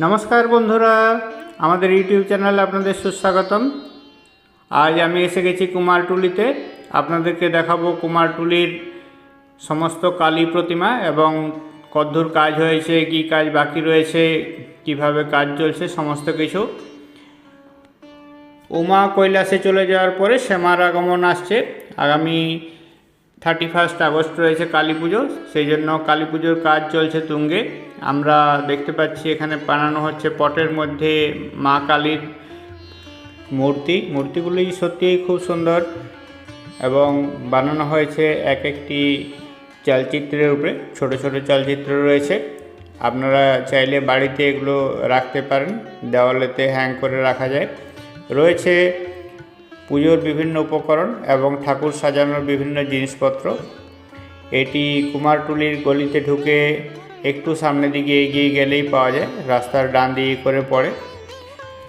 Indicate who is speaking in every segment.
Speaker 1: নমস্কার বন্ধুরা, আমাদের ইউটিউব চ্যানেলে আপনাদের সুস্বাগতম। আজ আমি এসে গেছি কুমারটুলিতে। আপনাদেরকে দেখাবো কুমারটুলির সমস্ত কালী প্রতিমা এবং কদ্দূর কাজ হয়েছে, কি কাজ বাকি রয়েছে, কীভাবে কাজ চলছে, সমস্ত কিছু। উমা কৈলাসে চলে যাওয়ার পরে শ্যামার আগমন আসছে। আগামী থার্টি ফার্স্ট আগস্ট রয়েছে কালী পুজো, সেই জন্য কালী পুজোর কাজ চলছে তুঙ্গে। আমরা দেখতে পাচ্ছি এখানে বানানো হচ্ছে পটের মধ্যে মা কালীর মূর্তি। মূর্তিগুলি সত্যিই খুব সুন্দর এবং বানানো হয়েছে এক একটি চলচ্চিত্রের উপরে, ছোট ছোট চলচ্চিত্র রয়েছে। আপনারা চাইলে বাড়িতে এগুলো রাখতে পারেন, দেওয়ালেতে হ্যাং করে রাখা যায়। রয়েছে পুজোর বিভিন্ন উপকরণ এবং ঠাকুর সাজানোর বিভিন্ন জিনিসপত্র। এটি কুমারটুলির গলিতে ঢুকে একটু সামনের দিকে এগিয়ে গেলেই পাওয়া যায়, রাস্তার ডান দিকে করে পড়ে।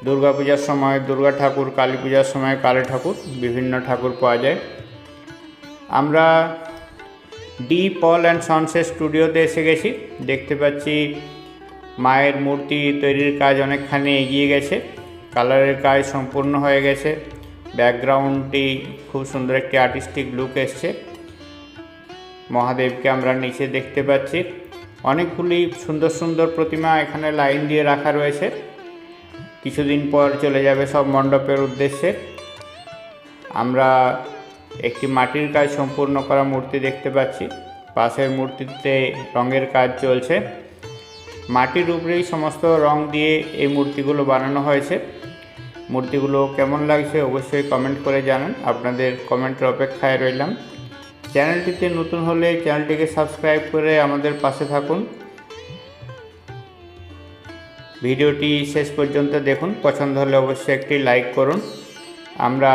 Speaker 1: দুর্গা পূজার সময় দুর্গা ঠাকুর, কালী পূজার সময় কালী ঠাকুর, বিভিন্ন ঠাকুর পাওয়া যায়। আমরা ডি, পল অ্যান্ড সনসের স্টুডিওতে এসে গেছি। দেখতে পাচ্ছি মায়ের মূর্তি তৈরির কাজ অনেকখানি এগিয়ে গেছে। কালারের কাজ সম্পূর্ণ হয়ে গেছে। ব্যাকগ্রাউন্ডটি খুব সুন্দর একটি আর্টিস্টিক লুক এসছে। মহাদেবকে আমরা নিচে দেখতে পাচ্ছি। অনেকগুলি সুন্দর সুন্দর প্রতিমা এখানে লাইন দিয়ে রাখা রয়েছে। কিছুদিন পর চলে যাবে সব মণ্ডপের উদ্দেশ্যে। আমরা একটি মাটির কাজ সম্পূর্ণ করা মূর্তি দেখতে পাচ্ছি। পাশের মূর্তিতে রঙের কাজ চলছে। মাটির উপরেই সমস্ত রং দিয়ে এই মূর্তিগুলো বানানো হয়েছে। মূর্তিগুলো কেমন লাগছে অবশ্যই কমেন্ট করে জানান। আপনাদের কমেন্টের অপেক্ষায় রইলাম। চ্যানেলটিতে নতুন হলে চ্যানেলটিকে সাবস্ক্রাইব করে আমাদের পাশে থাকুন। ভিডিওটি শেষ পর্যন্ত দেখুন। পছন্দ হলে অবশ্যই একটি লাইক করুন। আমরা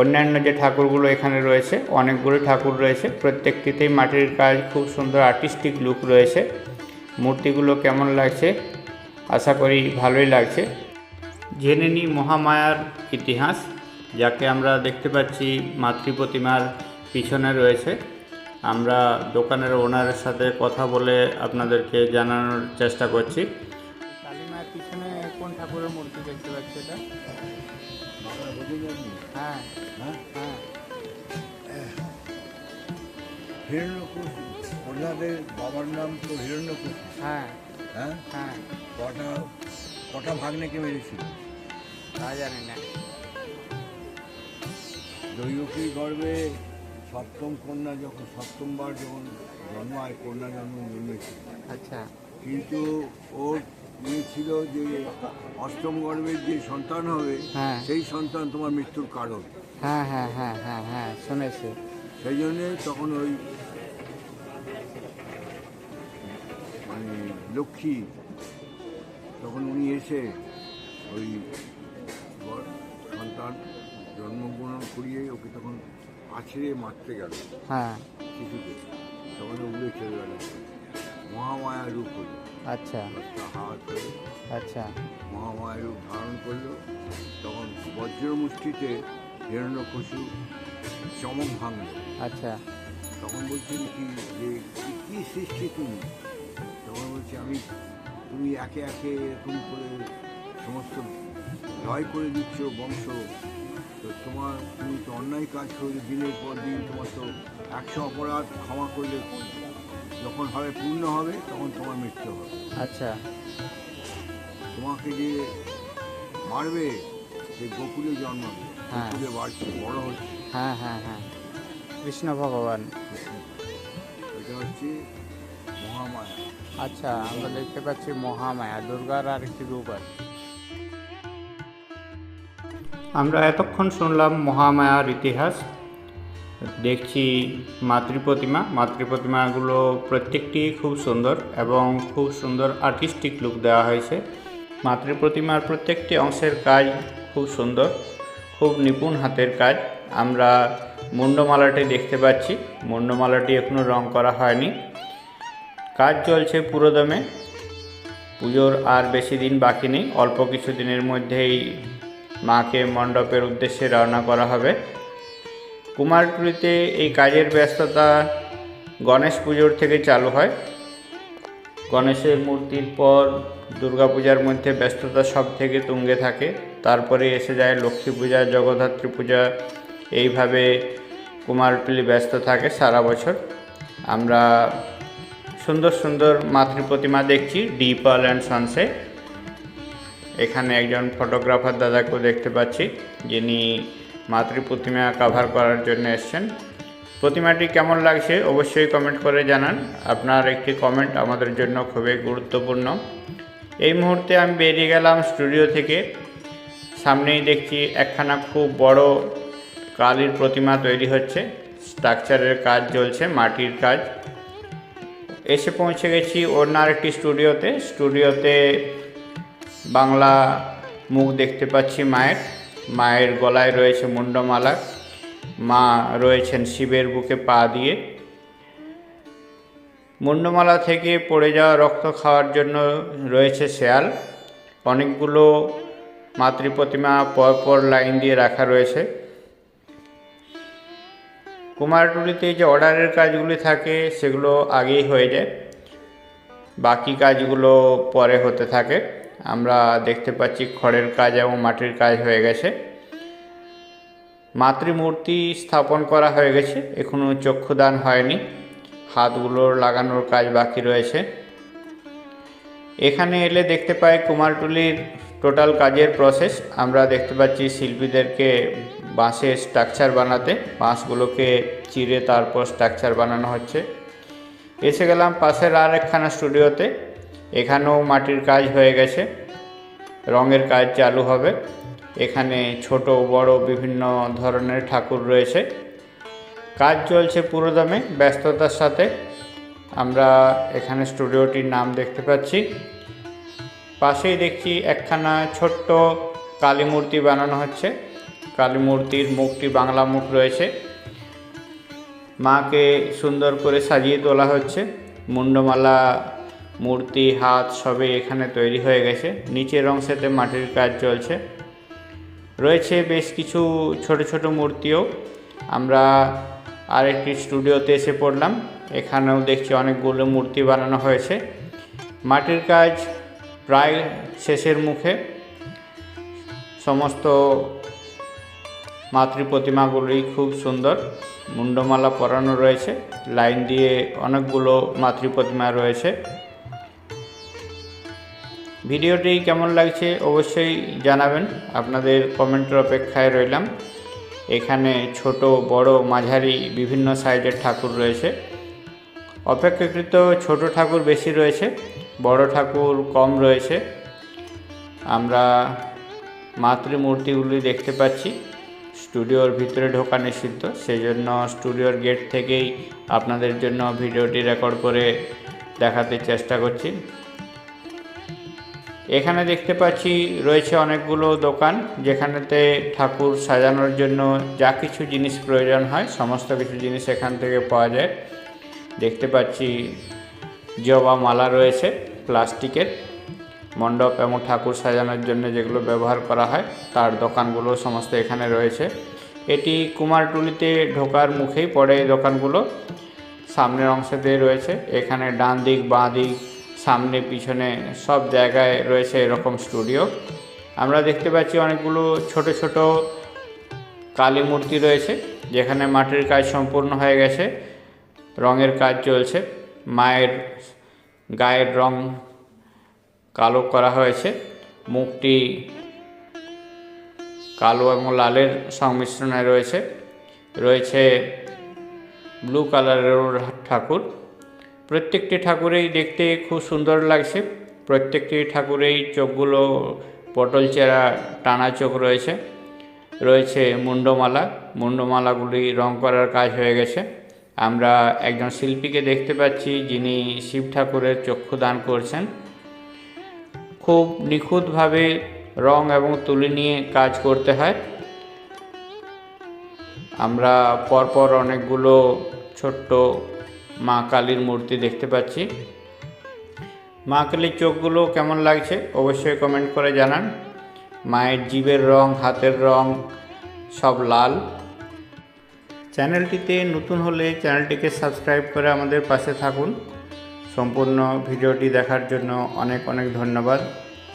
Speaker 1: অন্যান্য যে ঠাকুরগুলো এখানে রয়েছে, অনেকগুলো ঠাকুর রয়েছে। প্রত্যেকটিতেই মাটির কাজ খুব সুন্দর আর্টিস্টিক লুক রয়েছে। মূর্তিগুলো কেমন লাগছে? আশা করি ভালোই লাগছে। জেনে নিই মহামায়ার ইতিহাস যাকে আমরা দেখতে পাচ্ছি মাতৃ প্রতিমার পিছনে রয়েছে। আমরা দোকানের ওনারের সাথে কথা বলে আপনাদেরকে জানানোর চেষ্টা করছি। কালী পিছনে কোন ঠাকুরের মূর্তি দেখতে পাচ্ছি এটা? হ্যাঁ
Speaker 2: হ্যাঁ।
Speaker 1: হ্যাঁ
Speaker 2: হিরণ্যকুশ ওনাদের বাবার নাম তো হিরণ্যকুশ
Speaker 1: হ্যাঁ
Speaker 2: হ্যাঁ?
Speaker 1: হ্যাঁ।
Speaker 2: কটা কটা ভাগ্নেকে মেরেছিল?
Speaker 1: তা জানি না।
Speaker 2: দৈবকী গর্ভে সপ্তম কন্যা যখন সপ্তমবার যখন জন্মায় কন্যা জন্ম জন্মেছিল
Speaker 1: আচ্ছা।
Speaker 2: কিন্তু ওর ইয়ে ছিল যে অষ্টম গর্ভের যে সন্তান হবে
Speaker 1: হ্যাঁ।
Speaker 2: সেই সন্তান তোমার মৃত্যুর কারণ।
Speaker 1: হ্যাঁ হ্যাঁ হ্যাঁ হ্যাঁ হ্যাঁ শুনেছি।
Speaker 2: সেই জন্যে তখন ওই মানে লক্ষ্মী তখন উনি এসে ওই সন্তান জন্মগ্রহণ করিয়ে ওকে তখন আছড়ে মারতে গেল।
Speaker 1: হ্যাঁ।
Speaker 2: শিশুকে। তখন উড়ে চলে গেল। মহামায়া রূপ হলো।
Speaker 1: আচ্ছা।
Speaker 2: হাত
Speaker 1: আচ্ছা।
Speaker 2: মহামায়া রূপ ধারণ করল। তখন বজ্র মুষ্টিতে হিরণ্যকশু চমক ভাঙলো।
Speaker 1: আচ্ছা।
Speaker 2: তখন বলছেন কি যে কি সৃষ্টি তুমি? তখন বলছি আমি তুমি একে একে এরকম করে সমস্ত জয় করে দিচ্ছ বংশ। তো তোমার তুমি তো অন্যায় কাজ করলে দিনের পর দিন তোমার তো একশো অপরাধ ক্ষমা করলে যখন হবে পূর্ণ হবে তখন তোমার মৃত্যু হবে।
Speaker 1: আচ্ছা।
Speaker 2: তোমাকে যে মারবে সে গোকুলে জন্মাবে
Speaker 1: হ্যাঁ।
Speaker 2: গোকুলে বাড়ছে বড় হচ্ছে।
Speaker 1: হ্যাঁ হ্যাঁ হ্যাঁ। কৃষ্ণ ভগবান।
Speaker 2: এটা হচ্ছে মহামায়া।
Speaker 1: আচ্ছা আমরা দেখতে পাচ্ছি মহামায়া। দুর্গার আর একটি রূপ আছে। আমরা এতক্ষণ শুনলাম মহামায়ার ইতিহাস। দেখছি মাতৃ প্রতিমা মাতৃ প্রতিমাগুলো প্রত্যেকটি খুব সুন্দর এবং খুব সুন্দর আর্টিস্টিক লুক দেওয়া হয়েছে। মাতৃ প্রতিমার প্রত্যেকটি অংশের কাজ খুব সুন্দর, খুব নিপুণ হাতের কাজ। আমরা মুন্ডমালাটি দেখতে পাচ্ছি। মুন্ডমালাটি এখনও রং করা হয়নি। কাজ চলছে পুরোদমে। পুজোর আর বেশি দিন বাকি নেই। অল্প কিছু দিনের মধ্যেই মাকে মণ্ডপের উদ্দেশ্যে রওনা করা হবে। কুমারটুলিতে এই কাজের ব্যস্ততা গণেশ পুজোর থেকে চালু হয়। গণেশের মূর্তির পর দুর্গাপূজার মধ্যে ব্যস্ততা সব থেকে তুঙ্গে থাকে। তারপরে এসে যায় লক্ষ্মী পূজা, জগদ্ধাত্রী পূজা। এইভাবে কুমারটুলি ব্যস্ত থাকে সারা বছর। আমরা সুন্দর সুন্দর মাতৃ প্রতিমা দেখছি ডিপাল অ্যান্ড সনসে এখানে একজন ফটোগ্রাফার দাদাকেও দেখতে পাচ্ছি, যিনি মাতৃ প্রতিমা কাভার করার জন্য এসছেন। প্রতিমাটি কেমন লাগছে অবশ্যই কমেন্ট করে জানান। আপনার একটি কমেন্ট আমাদের জন্য খুবই গুরুত্বপূর্ণ। এই মুহূর্তে আমি বেরিয়ে গেলাম স্টুডিও থেকে। সামনেই দেখছি একখানা খুব বড় কালীর প্রতিমা তৈরি হচ্ছে। স্ট্রাকচারের কাজ চলছে, মাটির কাজ। এসে পৌঁছে গেছি অন্য আরেকটি স্টুডিওতে স্টুডিওতে বাংলা মুখ দেখতে পাচ্ছি মায়ের। মায়ের গলায় রয়েছে মুন্ডমালা। মা রয়েছেন শিবের বুকে পা দিয়ে। মুন্ডমালা থেকে পড়ে যাওয়া রক্ত খাওয়ার জন্য রয়েছে শেয়াল। অনেকগুলো মাতৃ প্রতিমা পরপর লাইন দিয়ে রাখা রয়েছে। কুমারটুলিতে যে অর্ডারের কাজগুলি থাকে, সেগুলো আগেই হয়ে যায়। বাকি কাজগুলো পরে হতে থাকে। আমরা দেখতে পাচ্ছি খড়ের কাজ এবং মাটির কাজ হয়ে গেছে। মাতৃমূর্তি স্থাপন করা হয়ে গেছে এখনও চক্ষুদান হয়নি হাতগুলোর লাগানোর কাজ বাকি রয়েছে। এখানে এলে দেখতে পাই কুমারটুলির টোটাল কাজের প্রসেস, আমরা দেখতে পাচ্ছি শিল্পীদেরকে বাঁশের স্ট্রাকচার বানাতে, বাঁশগুলোকে চিরে তারপর স্ট্রাকচার বানানো হচ্ছে। এসে গেলাম পাশের আর একখানা স্টুডিওতে এখানেও মাটির কাজ হয়ে গেছে, রঙের কাজ চালু হবে। এখানে ছোট, বড়, বিভিন্ন ধরনের ঠাকুর রয়েছে। কাজ চলছে পুরোদমে ব্যস্ততার সাথে। আমরা এখানে স্টুডিওটির নাম দেখতে পাচ্ছি। পাশেই দেখছি একখানা ছোট্ট কালী মূর্তি বানানো হচ্ছে। কালী মূর্তির মুখটি বাংলা মুখ রয়েছে। মাকে সুন্দর করে সাজিয়ে তোলা হচ্ছে। মুন্ডমালা মূর্তি, হাত সবই এখানে তৈরি হয়ে গেছে। নিচের অংশেতে মাটির কাজ চলছে। রয়েছে বেশ কিছু ছোট ছোট মূর্তিও। আমরা আরেকটি স্টুডিওতে এসে পড়লাম। এখানেও দেখছি অনেকগুলো মূর্তি বানানো হয়েছে। মাটির কাজ প্রায় শেষের মুখে। সমস্ত মাতৃ প্রতিমাগুলি খুব সুন্দর। মুন্ডমালা পরানো রয়েছে। লাইন দিয়ে অনেকগুলো মাতৃ প্রতিমা রয়েছে। ভিডিওটি কেমন লাগছে অবশ্যই জানাবেন। আপনাদের কমেন্টের অপেক্ষায় রইলাম। এখানে ছোট, বড়, মাঝারি, বিভিন্ন সাইজের ঠাকুর রয়েছে। অপেক্ষাকৃত ছোট ঠাকুর বেশি রয়েছে, বড় ঠাকুর কম রয়েছে। আমরা মাতৃমূর্তিগুলি দেখতে পাচ্ছি। স্টুডিওর ভিতরে ঢোকা নিষিদ্ধ সেই জন্য স্টুডিওর গেট থেকেই আপনাদের জন্য ভিডিওটি রেকর্ড করে দেখাতে চেষ্টা করছি। এখানে দেখতে পাচ্ছি রয়েছে অনেকগুলো দোকান, যেখানেতে ঠাকুর সাজানোর জন্য যা কিছু জিনিস প্রয়োজন হয়, সমস্ত কিছু জিনিস এখান থেকে পাওয়া যায়। দেখতে পাচ্ছি জবা মালা রয়েছে প্লাস্টিকের, মণ্ডপ এবং ঠাকুর সাজানোর জন্য যেগুলো ব্যবহার করা হয়, তার দোকানগুলো সমস্ত এখানে রয়েছে। এটি কুমারটুলিতে ঢোকার মুখেই পড়ে এই দোকানগুলো, সামনের অংশতে রয়েছে। এখানে ডান দিক, বাঁ দিক সামনে, পিছনে সব জায়গায় রয়েছে এরকম স্টুডিও আমরা দেখতে পাচ্ছি অনেকগুলো ছোট ছোট কালী মূর্তি রয়েছে, যেখানে মাটির কাজ সম্পূর্ণ হয়ে গেছে, রঙের কাজ চলছে। মায়ের গায়ের রং কালো করা হয়েছে, মুখটি কালো এবং লালের সংমিশ্রণে রয়েছে। রয়েছে ব্লু কালারেরও ঠাকুর। প্রত্যেকটি ঠাকুরেই দেখতে খুব সুন্দর লাগছে। প্রত্যেকটি ঠাকুরেই চোখগুলো পটল চেরা টানা চোখ রয়েছে। রয়েছে মুন্ডমালা। মুন্ডমালাগুলি রং করার কাজ হয়ে গেছে। আমরা একজন শিল্পীকে দেখতে পাচ্ছি যিনি শিব ঠাকুরের চক্ষু দান করছেন। খুব নিখুঁতভাবে রং এবং তুলি নিয়ে কাজ করতে হয়। আমরা পরপর অনেকগুলো ছোট্ট মা কালীর মূর্তি দেখতে পাচ্ছি। মা কালীর চোখগুলো কেমন লাগছে অবশ্যই কমেন্ট করে জানান। মায়ের জীবের রং, হাতের রং সব লাল। চ্যানেলটিতে নতুন হলে চ্যানেলটিকে সাবস্ক্রাইব করে আমাদের পাশে থাকুন। সম্পূর্ণ ভিডিওটি দেখার জন্য অনেক অনেক ধন্যবাদ।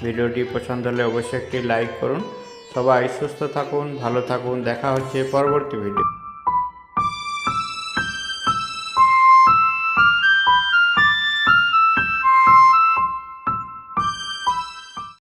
Speaker 1: ভিডিওটি পছন্দ হলে অবশ্যই একটি লাইক করুন। সবাই সুস্থ থাকুন, ভালো থাকুন। দেখা হচ্ছে পরবর্তী ভিডিও